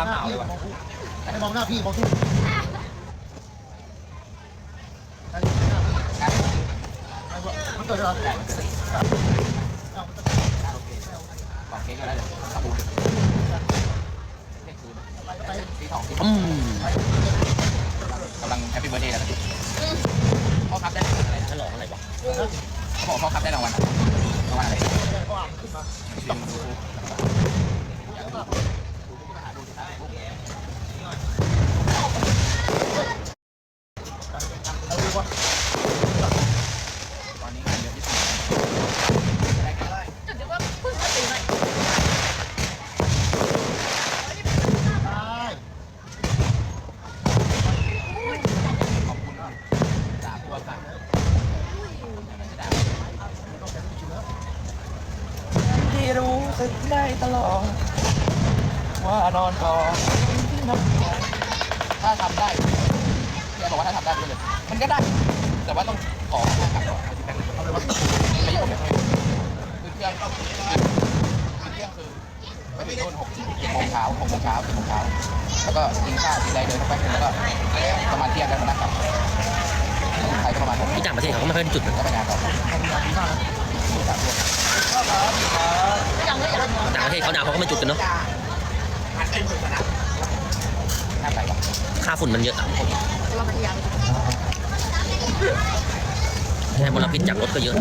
องหน้าพี่มองที่ใช่หน้าพี่ไอ้พวกมันเกิดอะไรได้มันเกิดเอาบอกเค้กก็ได้เลยขอบคุณเค้กคืนไปไปสีทองที่อืมกำลังแฮปปี้เบิร์ดเดย์แล้วนะพ่อครับได้อะไรนะฉลองอะไรวะเขาบอกพ่อครับได้รางวัลอะรางวัลอะไรก็อ่านขึ้นมาต้องดู เอาดูว่า ตอนนี้งานเยอะที่สุดได้กัน จุดเดียวว่าเพิ่งมาตีใหม่ ได้ ขอบคุณสาผู้ประกาศ ที่รู้สึกได้ตลอด ว่านอนก่อนที่นอนถ้าทำได้แอบอกว่าถ้าทำได้ก็เลย มันก็ได้ แต่ว่าต้องขอค่าขับก่อนไม่ยอมแบบคือเที่ยงคือเที่ยงคือไปถึงนู่นหกโมงเช้าหกโมงเช้าเจ็ดโมงเช้าแล้วก็กินข้าวกินอะไรเดินสักแป๊บนึงแล้วก็ประมาณเที่ยงแล้วมานั่งกลับไทยก็ประมาณที่ต่างประเทศเขาก็ไม่ค่อยได้จุดนะก็ไปงานต่อ ยังไม่ยัง ต่าง ประเทศเขาหนาวเขาก็ไม่จุดกันเนาะน่าไปว่ะค่าฝุ่นมันเยอะเราพยายามแค่มลพิษจากรถก็เยอะ